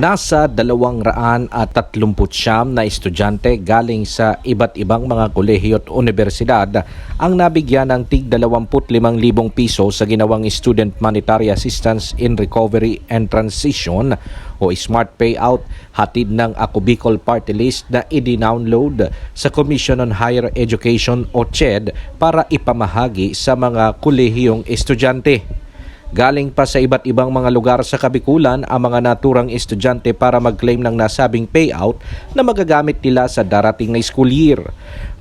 Nasa 239 na estudyante galing sa iba't ibang mga kolehiyo at universidad ang nabigyan ng tig 25,000 piso sa ginawang Student Monetary Assistance in Recovery and Transition o Smart Payout hatid ng Ako Bicol Party List na i-download sa Commission on Higher Education o CHED para ipamahagi sa mga kolehiyong estudyante. Galing pa sa iba't ibang mga lugar sa Kabikulan ang mga naturang estudyante para mag-claim ng nasabing payout na magagamit nila sa darating na school year.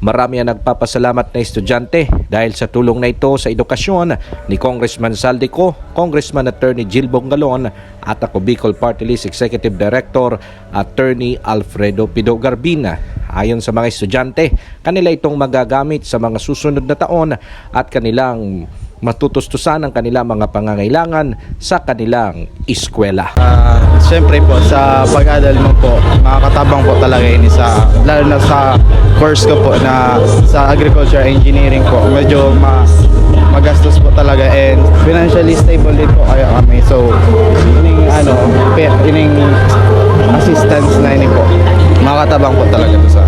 Marami ang nagpapasalamat na estudyante dahil sa tulong na ito sa edukasyon ni Congressman Saldico, Congressman Attorney Jill Bongalon at ako Bicol Party List Executive Director Attorney Alfredo Pido Garbina. Ayon sa mga estudyante, kanila itong magagamit sa mga susunod na taon at kanilang matutustusan ang kanilang mga pangangailangan sa kanilang eskwela. Ah, Siyempre po, sa pag-adal mo po, makakatabang po talaga yun sa, lalo na sa course ko po na sa agriculture engineering po, medyo ma, magastos po talaga and financially stable din po kaya kami. So, ining ano, ining assistance na ini po, makakatabang po talaga to sa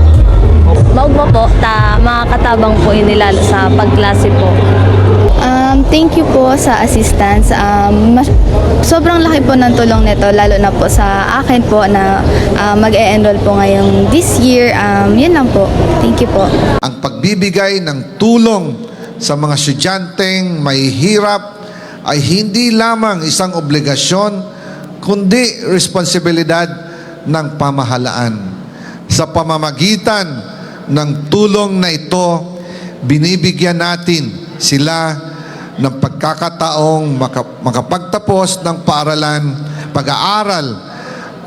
Maugma po, ta makakatabang po inilalo sa pagklase po. Thank you po sa assistance. Um, mas- sobrang laki po ng tulong nito, lalo na po sa akin po na uh, mag-e-enroll po ngayong this year. Um, yun lang po. Thank you po. ang pagbibigay ng tulong sa mga estudyanteng may hirap ay hindi lamang isang obligasyon kundi responsibilidad ng pamahalaan. Sa pamamagitan ng tulong na ito, binibigyan natin sila ng pagkakataong maka- makapagtapos ng paaralan, pag-aaral,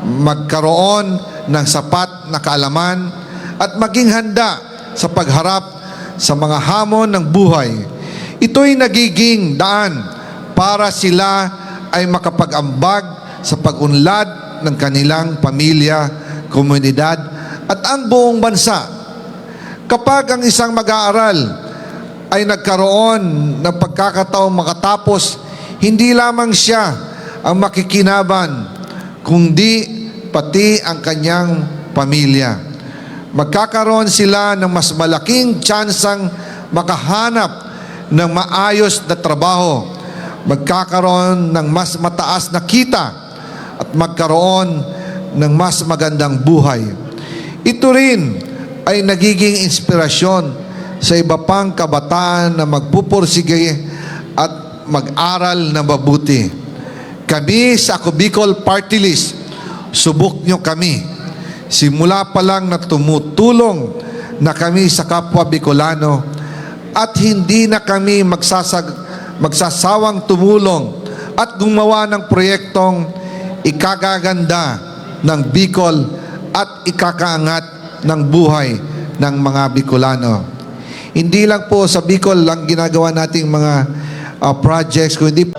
magkaroon ng sapat na kaalaman at maging handa sa pagharap sa mga hamon ng buhay. Ito'y nagiging daan para sila ay makapag-ambag sa pag-unlad ng kanilang pamilya, komunidad at ang buong bansa. Kapag ang isang mag-aaral ay nagkaroon ng pagkakataong makatapos, hindi lamang siya ang makikinaban, kundi pati ang kanyang pamilya. Magkakaroon sila ng mas malaking tsansang makahanap ng maayos na trabaho, magkakaroon ng mas mataas na kita at magkaroon ng mas magandang buhay. Ito rin ay nagiging inspirasyon sa iba pang kabataan na magpupursige at mag-aral na mabuti. Kami sa Ako Bicol Party List, subok nyo kami. Simula pa lang na tumutulong na kami sa kapwa Bicolano at hindi na kami magsasag, magsasawang tumulong at gumawa ng proyektong ikagaganda ng Bicol at ikakaangat ng buhay ng mga Bicolano. Hindi lang po sa Bicol lang ginagawa nating mga ah, projects, kundi